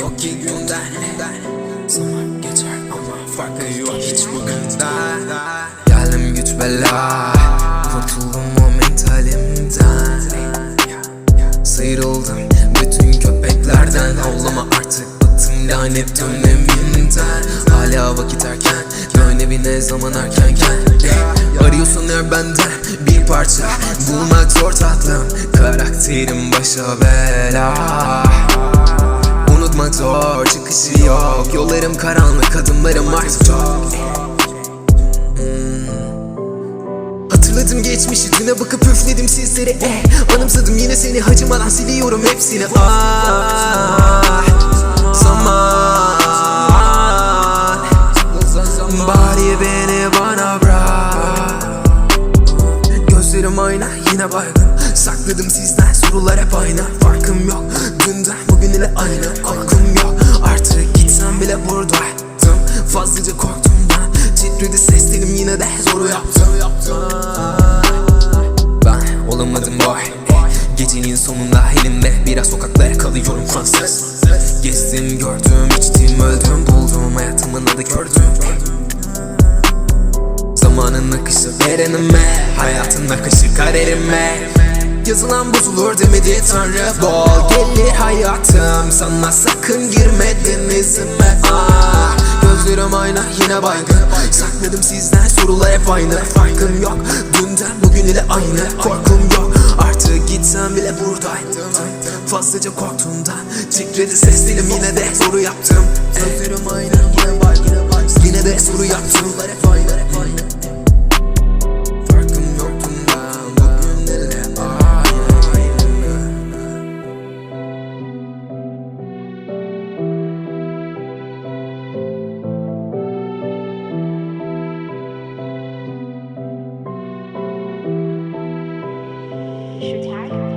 iki günden Zaman geçer ama farkı yok hiç bugünden Geldim güç bela Kurtuldum o mentalimden. Sıyrıldım bütün köpeklerden. Avlama artık bıktım lanet döneminden. Hala vakit erken Dön evine zaman erkenken Arıyorsan eğer benden bir parça. Bulmak zor tatlım Karakterim başa bela Zor çıkışı yok. Yollarım karanlık adımlarım artık çok. Hatırladım geçmişi düne bakıp üfledim sizleri eh Anımsadım yine seni hacımadan siliyorum hepsini Ah Zaman. Bari beni bana bırak. Gözlerim ayna yine baygın Sakladım sizden sorular hep aynı. Farkım yok dünden bugün ile aynı. Korkum yok artık gitsem bile buradaydım Fazlaca korktuğumdan titredi ses dilim yine de zoru yaptım Ben olamadım boy. Gecenin sonunda elimde biraz sokaklara kalıyorum Fransız Gezdim gördüm içtim öldüm buldum. Hayatımın adı gördüm. Zamanın akışı verenime Hayatın akışı kaderime Yazılan bozulur demedi tanrı. Bol gelir hayatım Sana sakın girme denizime ah, Gözlerim ayna yine baygın. Sakladım sizden sorular hep aynı. Farkım yok dünden bugün ile aynı. Korkum yok artık gitsem bile buradaydım. Fazlaca korktuğumdan Titredi ses dilim yine de soru yaptım. Gözlerim ayna yine baygın Shoe Tag.